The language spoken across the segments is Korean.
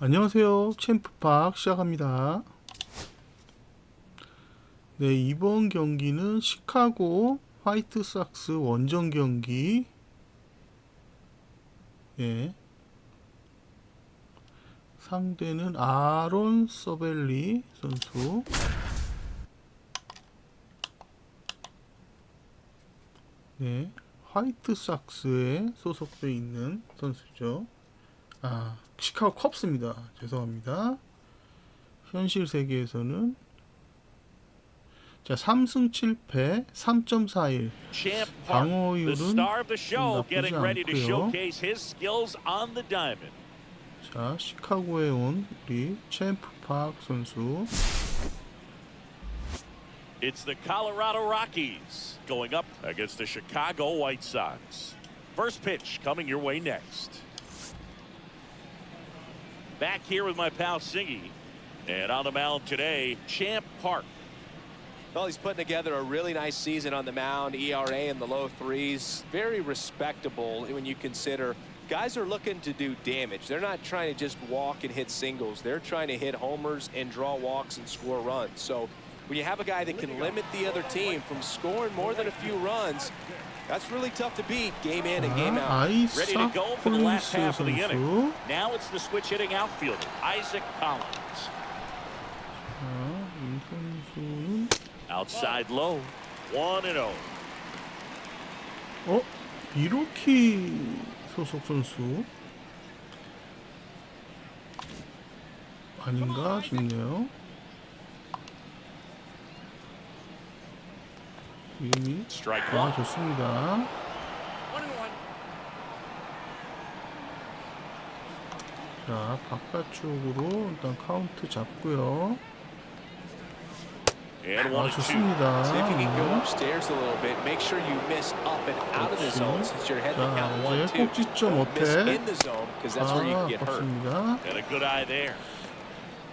안녕하세요. 챔프팍 시작합니다. 네, 이번 경기는 시카고 화이트삭스 원정 경기. 예. 상대는 아론 서벨리 선수. 네, 화이트삭스에 소속돼 있는 선수죠. 아, 시카고 컵스입니다. 죄송합니다. 현실 세계에서는 자, 3승 7패 3.41 Champ Park, the 방어율은 나쁘지 않고요. 자, 시카고에 온 우리 챔프 팍 선수. It's the Colorado Rockies going up against the Chicago White Sox. First pitch coming your way next. Back here with my pal Singy. And on the mound today, Champ Park. Well, he's putting together a really nice season on the mound. ERA in the low threes. Very respectable when you consider guys are looking to do damage. They're not trying to just walk and hit singles. They're trying to hit homers and draw walks and score runs. So when you have a guy that can limit the other team from scoring more than a few runs, that's really tough to beat game in and game 아, out. Ready to 아이사 go for the last 폴리스 half of the 선수. inning. Now it's the switch hitting outfielder, Isaac Collins. 자, 이 선수는 Outside low, 1 and 0. 어? 미로키 소속 선수 아닌가 싶네요. Strike 아 one. 좋습니다. 자 바깥쪽으로 일단 카운트 잡고요. And 아 one and two. 좋습니다. See if you can go 네. upstairs a little bit. Make sure you miss up and out of the zone since you're heading to 자 이제. 꼭지점 어택. 아. 아깝습니다.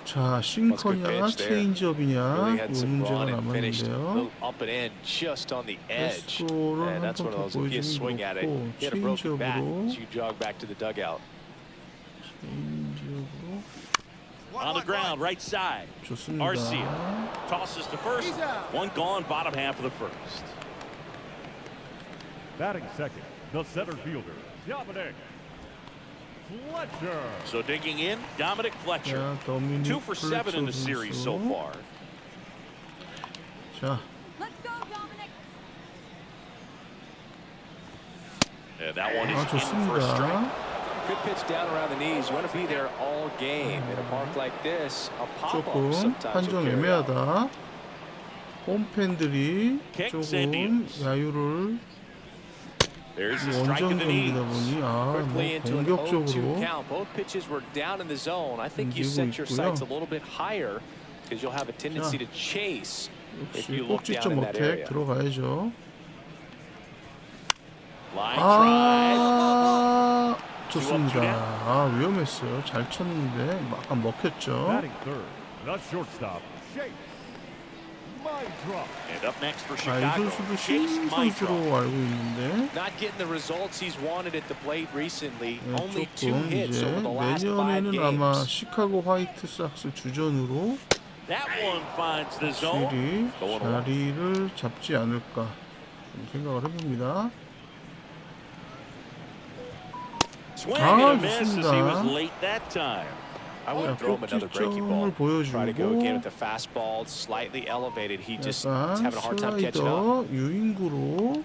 자 싱커냐 pitch there. 체인지업이냐 Really 이 had some 문제가 run and finished a 남았는데요. little up and in just on the edge. 패스볼을 And 한 that's 번 one of 더 those if you 보여주기 swing at it, 좋고 hit a broken bat, 체인지업으로 you jog back to the dugout. 체인지업으로 On the ground, right side. 좋습니다. Arcia. Tosses to first. One gone, bottom half of the first. Batting second, the center fielder, Dominic Fletcher. So digging in, Dominic Fletcher. 자 더미닉 Two for seven in the 플래처 series so 선수. far. 자 Let's go, Dominic. And that one is 아 in for a strike. 좋습니다. Good pitch down around the knees. You want to be there all game. In a park like this, a pop-up 조금 sometimes 판정 will carry out. 애매하다. 홈팬들이 Kicks 조금 and deals. 야유를 There's a strike 원정 in the knees. 경기다 보니 아뭐 Quickly into an 0-2 공격적으로 count. Both pitches were down in the zone. I think you 던지고 set your 있고요. sights a little bit higher because you'll have a tendency to chase if 역시 you look down 꼭지점 어택. 들어가야죠. 아 좋습니다. 아 위험했어요. 잘 쳤는데 약간 먹혔죠. Batting third, the shortstop, Chase Mind Drop. And up next for 아, 이 Chicago, 선수도 Chase 신 Maestro. 선수로 알고 있는데 Not getting the results he's wanted at the plate recently. 네, Only two 조금 hits 이제 over the last five 내년에는 아마 games. 시카고 화이트삭스 주전으로 That one finds the zone. 확실히 Going along. 자리를 잡지 않을까 좀 생각을 해봅니다. Swing 아, and a miss as he was 좋습니다. late that time. I wouldn't 자, throw him another breaking ball. 꼭지점을 Try to go again 보여주고 with the fastball, slightly elevated. He just 약간 is having a hard time catching up. 슬라이더 유인구로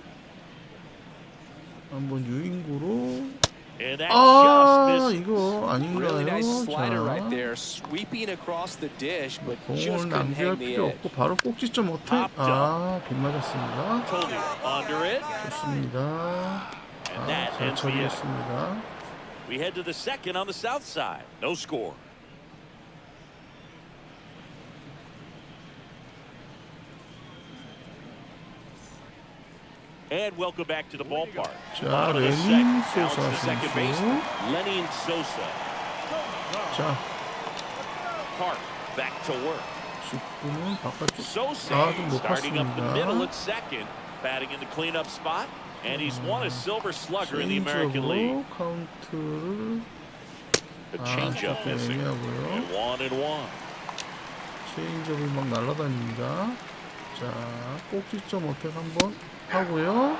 한번 유인구로 And that 아 just missed. 이거 Really nice 아닌가요? slider right 자 there, sweeping across the dish, but 공을 just couldn't 낭비할 hang the 필요 edge. 없고 바로 꼭지점 어택 Popped 아 빗맞았습니다. Tony under it. 좋습니다. And 아, that 잘 ends the inning. 처리했습니다. We head to the second on the south side. No score. And welcome back to the ballpark. 자 Bottom of the 레닌 second. Now it's 소사 the second 선수. baseman, Lenny Sosa. 자 Park back to work. 직구는 바깥쪽. Sosa 아, 좀 starting up the 높았습니다. middle at second, batting in the cleanup spot, and he's won a silver slugger in the American League. 개인적으로 카운트를 A 아, changeup 조금 missing. 애매하고요. And one and one. 체인지업이 막 날아다닙니다. 자, 꼭지점 어택 한번 하고요.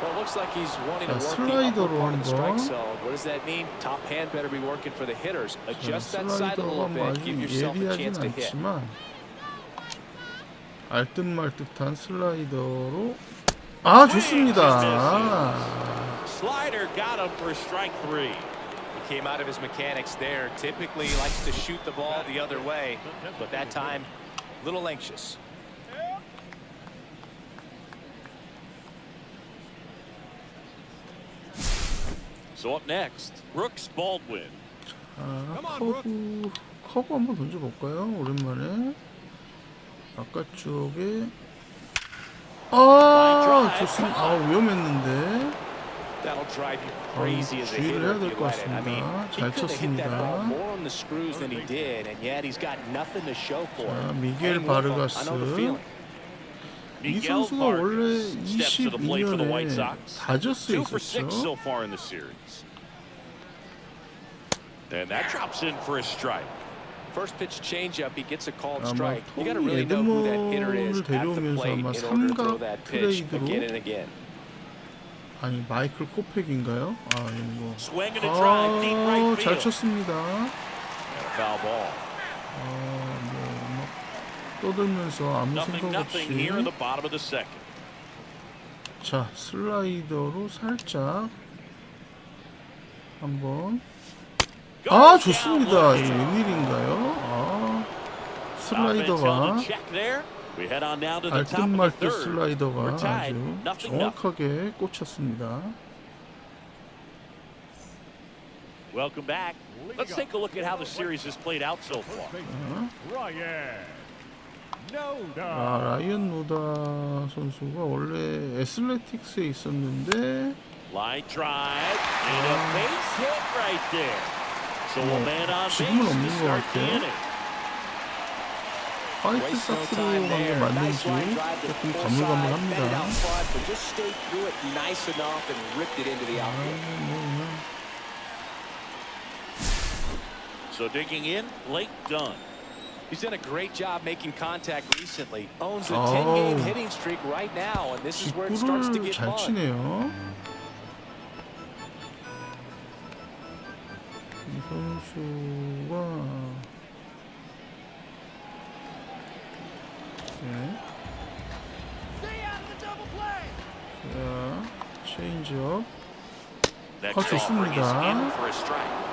Well, it looks like he's wanting 자, to work the upper 슬라이더로 part of the strike 한번. zone. What does that mean? Top hand better be working for the hitters. 자, Adjust that side a 슬라이더가 little 뭐 bit. 아주 Give yourself a 예리하진 chance to hit. 않지만 알듯말듯한 슬라이더로 아 좋습니다. Slider got him for strike three. He came out of his mechanics there. Typically likes to shoot the ball the other way, but that time, a little anxious. So up next, Brooks Baldwin. 아, 커브 커브 한번 던져볼까요? 오랜만에 바깥쪽에 아 좋습니다. 아 위험했는데 That'll drive you 어, crazy as a 주의를 해야 될 것 같습니다. he 잘 could have hit that ball 쳤습니다. more on the screws than he did, and yet he's got nothing to show for 자, it. 미겔 바르가스. 이 선수가 원래 Vargas steps to the plate for the White 22년에 Sox. 다저스에 있었죠. so far in the series. And that drops in for a strike. First pitch changeup, he gets a called 아마 strike. You got to 토니 really know who that hitter is 에드먼을 at the 데려오면서 plate in 아마 order to throw 삼각 that pitch 트레이드로 again and again. 아니 마이클 코팩인가요? 아 이거 Swing and a drive, deep right 아, 잘 field. 쳤습니다. 아뭐막 떠들면서 아무 Nothing, 생각 nothing here in the 없이 bottom of the second. 자 슬라이더로 살짝 한번 아 좋습니다. low. 웬일인가요? 아 슬라이더가 third. 슬라이더가. 아주 정확하게 꽂혔습니다. Welcome back. Let's take a look at how the series has played out so far. Ryan. 아 라이언 노다 선수가 원래 애슬레틱스에 있었는데 Line drive and a base hit right there. So a 뭐, man on base 지금은 to 없는 것 start the 같아요. inning. 화이트 Waste no 삭스로 time 간게 맞는지 조금 가물가물합니다. 아. 뭐 So digging in, Blake Dunn. He's done a great job making contact recently. Owns a Oh. 10-game hitting streak right now, and this is where it starts to 직구를 get 잘 fun. 치네요. 이 선수가 네. 자, 체인지업. Next 아, offer is 좋습니다.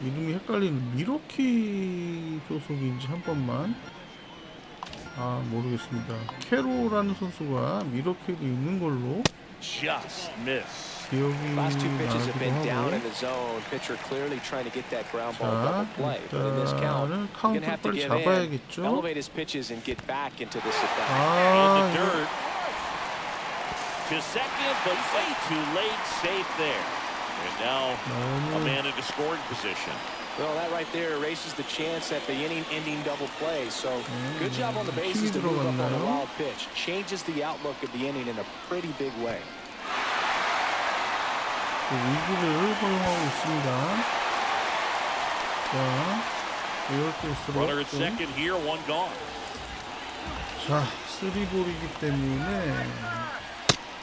이름이 헷갈리는 미러키 소속인지 한 번만 아 모르겠습니다 캐로라는 선수가 미러키도 있는 걸로. 기억이 나기도 하고 자 일단은 in, 잡아야겠죠 아 the dirt. To second, but way too late. Safe there. And now a 너무 man into scoring position. Well, that right there erases the chance at the inning-ending double play. So good job on the bases to move up on a 들어갔나요? wild pitch. Changes the outlook of the inning in a pretty big way. 그 위기를 허용하고 있습니다 자 이럴 Runner 때일수록 at 좀 second here, one gone. 자, 쓰리볼이기 때문에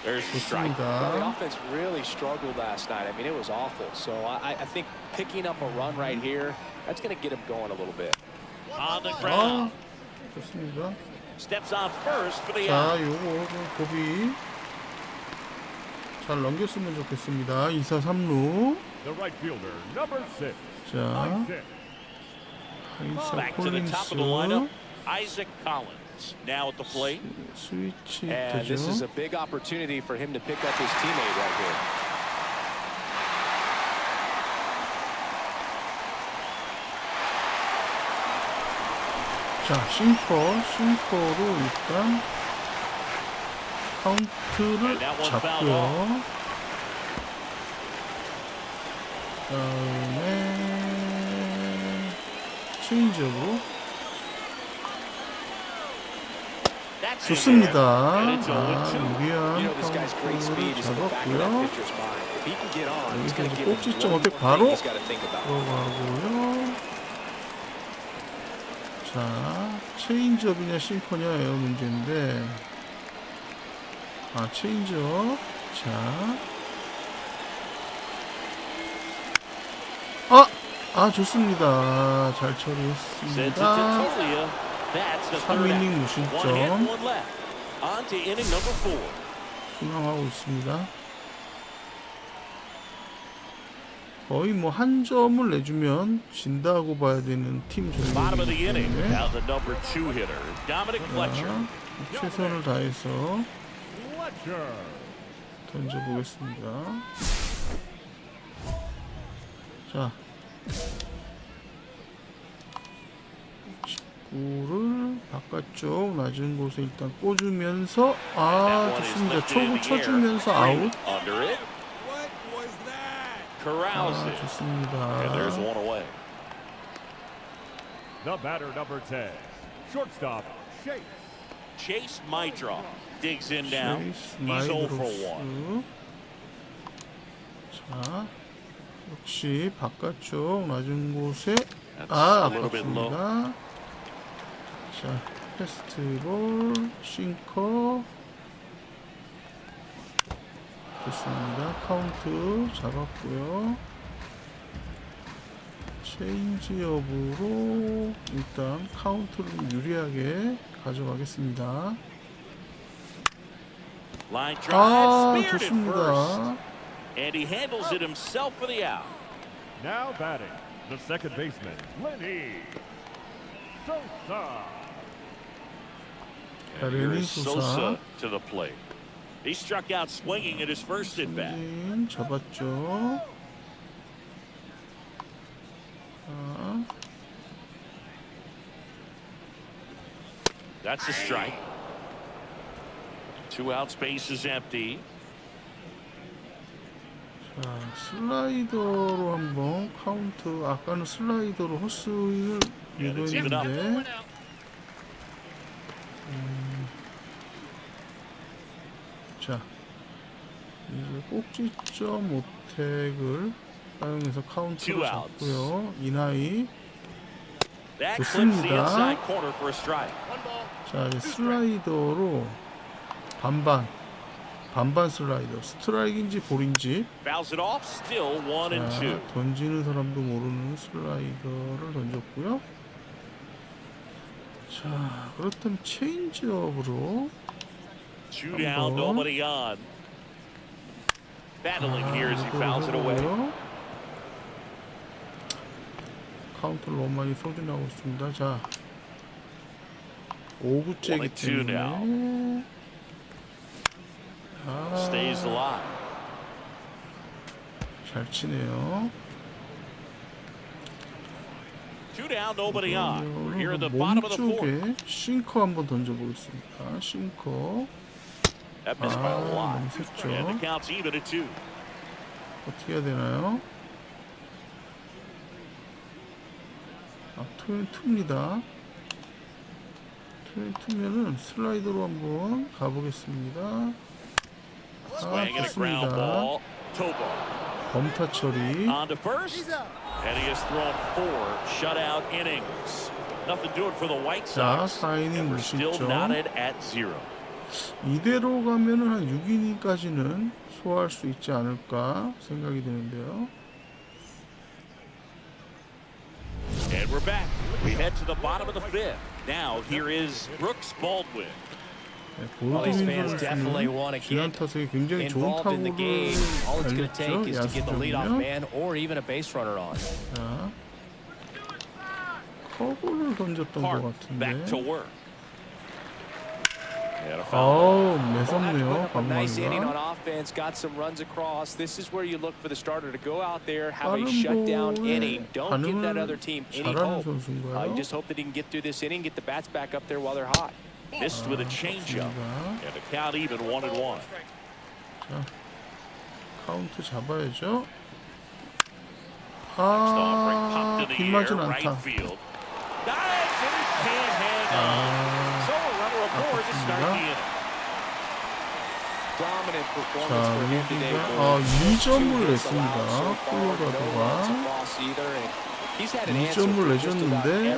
There's the strike. Well, the 좋습니다. offense really struggled last night. I mean, it was awful. So I, I think picking up a run right here, that's going to get him going a little bit. On the 아, ground. 좋습니다. Steps on first for the 자, out. 요거 좀 고비 잘 넘겼으면 좋겠습니다. 2사 3루. The right fielder, number six. 자, Isaac. 하이사 Back to the top of the lineup. 콜린스 Isaac Collins now at the plate. And this is a big opportunity for him to pick up his teammate right here. 자, 싱커, 싱커로 일단 카운트를 잡고요. 좋습니다. there. And it's 0-2. 아, 유리한 that 잡았고요. 여기서 꼭지점 어택 바로. 들어가고요. 자, 체인지업이냐 싱커냐예요 문제인데. 아, 체인지업. 자. 아! 아, 좋습니다. 잘 처리했습니다. Tolia. That's the third 3이닝 out. 무실점. One hit, one left. On to inning number four. 순항하고 있습니다. 거의 뭐 한 점을 내주면 진다고 봐야 되는 팀 전력이기. 때문에 Now the number two hitter, Dominic Fletcher. 자, 최선을 다해서. 던져보겠습니다. 자, 직 구를 바깥쪽 낮은 곳에 일단 꽂으면서 아 좋습니다. 초구. 쳐주면서 아웃. Under it. Corrals 아. 좋습니다. And there's one away. The batter, number 10. Shortstop, Chase. Chase Maidroff digs in. 제이스 He's 0 for 1. 마이드로스. 자, 역시 바깥쪽 낮은 곳에 아 a little bit low. 아깝습니다. 자, 패스트볼 싱커 좋습니다. 카운트 잡았고요. 체인지업으로 일단 카운트를 유리하게 가져가겠습니다. 아. 좋습니다. And he handles it himself for the out. Now batting, the second baseman, Lenny Sosa. 자, And here 레니 is 소사 Sosa to the plate. He struck out swinging at his first at bat. 음, 잡았죠. 자, That's a strike. Two out, space is empty. 자, 슬라이더로 한번 카운트. 아까는 슬라이더로 헛스윙을 Yeah, that's even up. 유도했는데 음, 자 이제 꼭지점 오택을 사용해서 카운트를. 잡고요. 이나이 좋습니다. 자, 이제 슬라이더로 반반 반반 슬라이더 스트라이크인지 볼인지 자. 던지는 사람도 모르는 슬라이더를 던졌고요. 자, 그렇다면 체인지업으로 Two down, 한번. nobody on. Battling here as he 이거를 fouls it away. 해보고요. 카운트를 너무 많이 소진하고 있습니다. 자, 5구째이기 One and two 때문에 아, Stays alive. 잘 치네요. Two down, nobody on. We're here at the 몸 bottom of the fourth. 쪽에 싱커 한번 던져보겠습니다. 싱커 아. 너무 two. 어떻게 해야 되나요? 아, 투엔 투입니다. 투엔 투면은 슬라이더로 한번 가보겠습니다. 아, 좋습니다. 범타 처리. To. Nothing doing for the White 자, Sox. 4이닝 And we're still 무실점. knotted at zero. 이대로 가면은 한 6이닝까지는 소화할 수 있지 않을까 생각이 드는데요. And we're back. We head to the bottom of the fifth. Now here is Brooks Baldwin. 네, Well, these fans 볼드윈 definitely 선수는 wanna 지난 get 타석에 굉장히 좋은 involved in the 타구를 game. All it's going to take is to get the leadoff 야수적이면 man or even a base runner on. 자, 커브를 던졌던 것 Park back to 같은데 work. And a foul. 아우 Don't have to put 매섭네요 up a nice inning on 강만이가 offense, got some runs across. This is where you look for the starter to go out there, have a 빠른 shutdown 볼에 inning. Don't give that other 반응을 team any 잘하는 hope. Uh, 선수인가요? you just hope that he can get through this inning, get the bats back up there while they're hot. Missed with a changeup. 좋습니다. And the count even one and one. 카운트 잡아야죠. Next offering 아, popped in the 빗 air, 맞은 right 않다. 자. 여기가. 아, Two 2점을 hits allowed 냈습니다. 콜로라도가 across either, and He's had an 이 answer 점을 for just about 내줬는데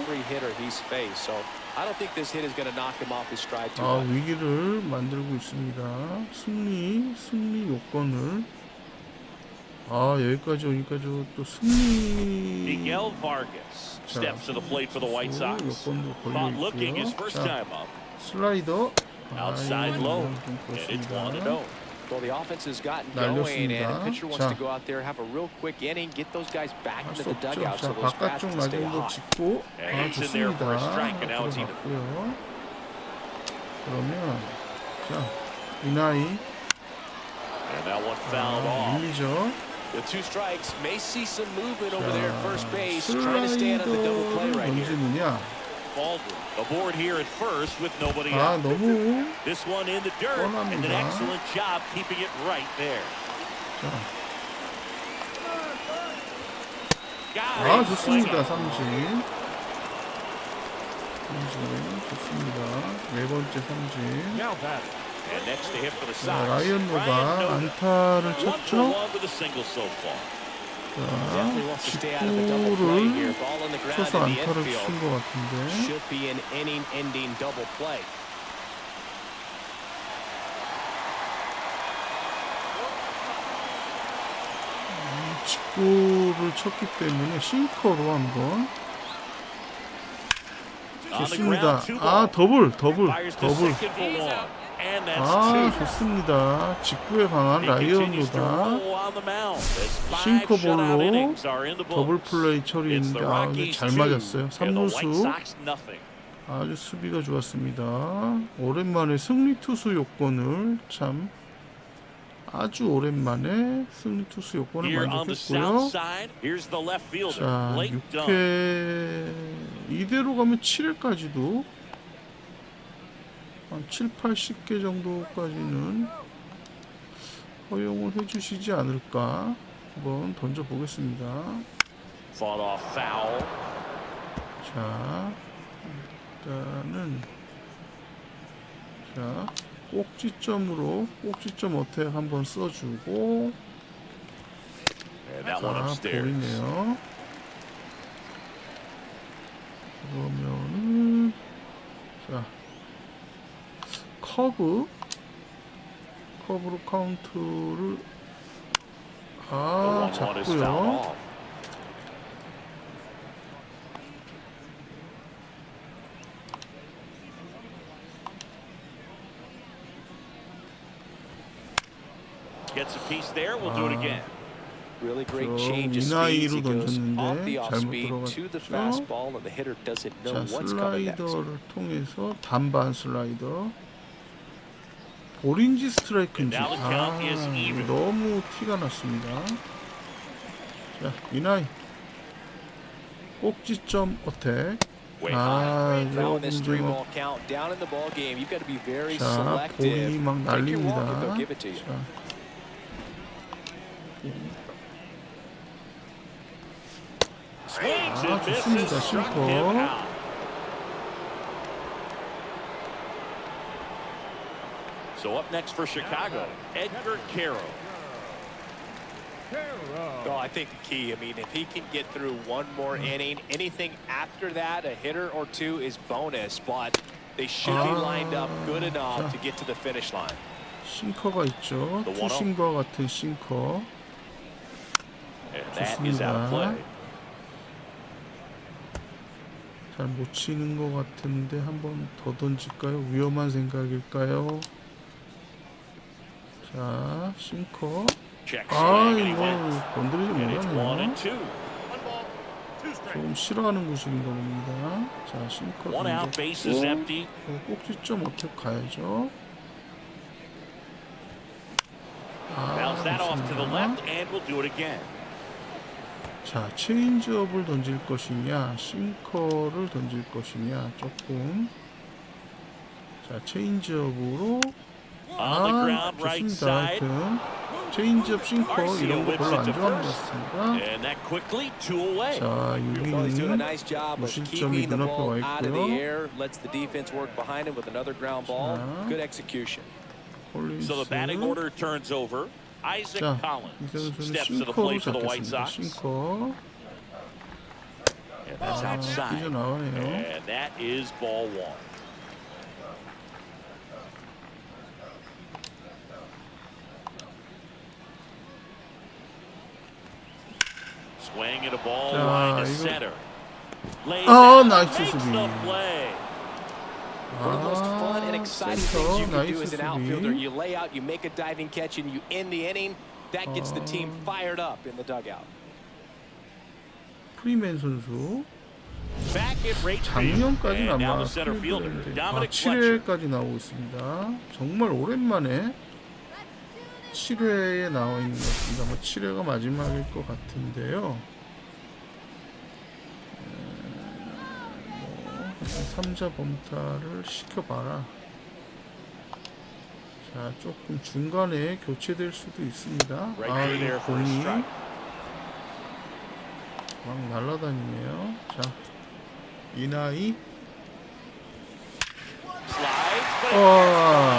아. 위기를 만들고 있습니다. 승리, 승리 요건을 아, 여기까지 오니까 저또 승리 Miguel Vargas steps to the plate for the White Sox. 요건도 걸려 Thought looking his 있고요. first 자, time up. 슬라이더 Outside 아, low. 이건 좀 And it's 그렇습니다. 1 and 0. Well, the offense has gotten going, and the 날렸습니다. pitcher wants 자. to go out there, have a real quick inning, get those guys back 할 into 수 the 없죠. dugout so 자, those bats 바깥쪽 can stay 낙인도 hot. 짚고 Yeah, 아, he's in there 좋습니다. for a strike, and now it's even. 들어갔고요. 그러면 자, 이나이 And that one 아, fouled off. 밀리죠. With two strikes, may see some movement over there at first 자, base, trying to stand on the double play 슬라이더를 right here. 던지느냐? Baldwin aboard here at first with nobody 아, out. 너무 This one in the dirt, and an 뻔합니다. excellent job keeping it right there. 자, Got 아, it. 좋습니다. 삼진. 삼진 좋습니다. 네 번째 삼진. 자. 라이언노가. 안타를 쳤죠. 자. 직구를 쳐서 안타를. 친 것 같은데. 직구를 쳤기 때문에 싱커로 한번 좋습니다. 아. 더블 더블 더블. 아. 좋습니다. 직구에 강한 five 싱커볼로 더블. 플레이 the 아잘 맞았어요. and the White 3루수 Sox nothing. 아주 수비가 좋았습니다. 오랜만에 승리 투수 요건을 참 아주 오랜만에 승리 투수 요건을 만족했고요. 자, Blake Dunn. 6회 이대로 가면 7회까지도 한 7, 80개 정도까지는 허용을 해주시지 않을까 한번 던져 보겠습니다. Fought off foul. 자, 일단은 자 꼭지점으로 꼭지점 어택 한번 써주고 자. 보이네요. 그러면은 자 커브 커브로 카운트를 아1-1 is fouled 잡고요. off. Gets a piece there. We'll do it 아. again. Really great 저 change of 위나이로 speeds. He goes 던졌는데 off the off 잘못 speed to the 들어갔죠. fastball, and the hitter doesn't know 자 what's coming next. 슬라이더를 통해서 단반 슬라이더 볼인지 스트라이크인지 아. 너무 티가 났습니다 자 이나이 꼭지점 어택. 아 이거 in this 이제 three-ball 막 count, down in the ball game, you've got to be very 자. 볼이 막 날립니다. 자, 아. 좋습니다. 싱 So up next for Chicago, Edgar Caro. Carroll. Well, I think the key, I mean, if he can get through one more inning, anything after that, a hitter or two is bonus, but they should be Ah. lined up good enough 자. to get to the finish line. 싱커가 있죠 The one-oh. 투심과 같은 싱커 And that is out of play. 잘 못 치는 것 같은데 한 번 더 던질까요? 위험한 생각일까요? 자, 싱커. 아, 이거. 건드리지 못하네요. two. 조금 싫어하는 구실인가 봅니다. 자, 싱커 던졌고. 어, 꼭지점 어택 가야죠. It again. 자, 체인지업을 던질 것이냐, 싱커를 던질 것이냐, 조금. 자, 체인지업으로 아, ground, right 좋습니다. side. 하여튼 체인지업, 싱커 이런 거 별로 안 좋아하는 것 같습니다. And that quickly, two away. 자, Well, he's doing a 유기는 nice job of 무실점이 keeping the 눈앞에 ball 와 out of the 있고요. air, lets the defense work behind him with another ground ball. 자. Good execution. 콜린스. So the batting order turns over. Isaac 자, Collins 이선수는 steps to the 싱커로 plate for the White 잡겠습니다. Sox. 싱커. And that's 아, outside. 삐져나가네요. And that is ball one. Swing at a ball 자, 이거- 아, 나이스 수비. One of the most fun and 아, exciting things you can do 나이스 as an outfielder. You lay out, you make a diving catch, and you end the inning. That gets the team 아. fired up in the dugout. 프리맨 선수 Back at right field. 작년까지는 And now 아마 the center fielder, 필드였는데 아, Dominic Fletcher. 7회까지 나오고 있습니다. 정말 오랜만에 7회에 나와 있는 것 같습니다. 아마 7회가 마지막일 것 같은데요. 뭐 3자 범타를 시켜봐라. 자 조금 중간에 교체될 수도 있습니다. 아 a 공이. 막 날아다니네요. 자 이나이 어. 와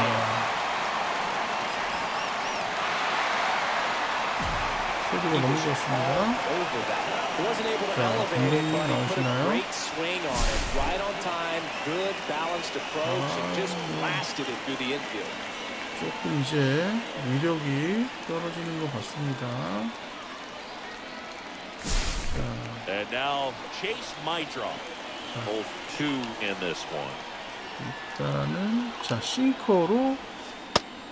소리가 너무 좋습니다. To 자, a 나오시나요? 아. 조금 이제 위력이 떨어지는 것 같습니다. 자, And now Chase Maidron. Both two in this one. 일단은 자 싱커로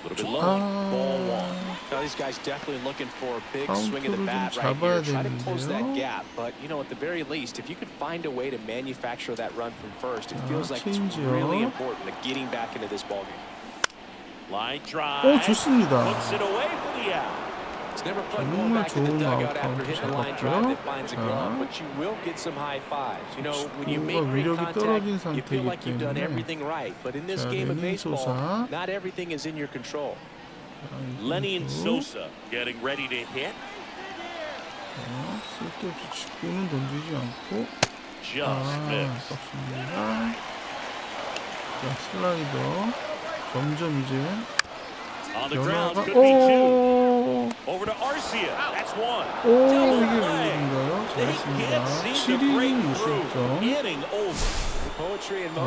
little bit low. 아, Ball one. Now, these guys definitely looking for a big swing of the 카운트를 좀 bat right 잡아야 here. Try to close that 되는데요. gap, but you know, at the very least, if you could find a way to manufacture that run from first, it 자, feels like it's 체인지요. really important to getting back into this ballgame. Line drive. 오 좋습니다. Puts it away for the out. 정말 좋은 dugout 아웃 after 카운트 hitting a line 잡았고요. 자. glove, but you will get some high fives. You know, when you 스코어가 make great 위력이 떨어진 you feel 상태이기 like you've done 때문에 everything right. But in this 자, game of 레닌 소사. not everything is in your control. Lenin 선수. Sosa getting ready to hit. 자, 쓸데없이 직구는 던지지 않고 아. 아깝습니다. 자, 슬라이더 점점 이제 변화가 could be two. 오, Over to Arcia. That's one. 오 이게? They 잘했습니다. can't seem to break 7이닝 through. 6실점. Inning over. Poetry in 아,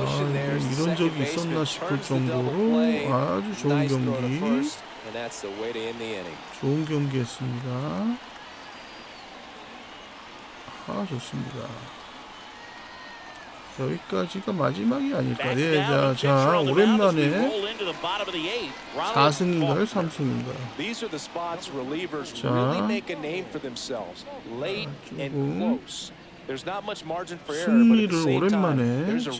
이런 적이 있었나 싶을 정도로 play. 아주 좋은 경기, first, and that's the way to end the inning. 좋은 경기였습니다. 아 좋습니다. 여기까지가 마지막이 아닐까. 예, 자, 자 오랜만에 roll into the bottom of the eighth. Ronald 4승인가요? Faulkner. 3승인가요? These are the spots relievers 자. 조금 승리를 오랜만에 진짜.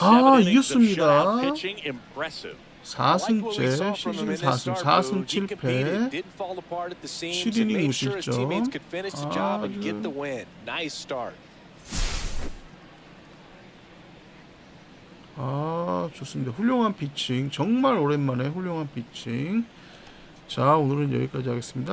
아, 이겼습니다. Shutout pitching. Impressive. I like what we 4승째 saw from him 시즌 in this 4승 start 4승 move. He competed, 7패 didn't fall apart at the seams, 7 and 이닝 made sure his 무실점. 아주-. 아 좋습니다 훌륭한 피칭 정말 오랜만에 훌륭한 피칭 자 오늘은 여기까지 하겠습니다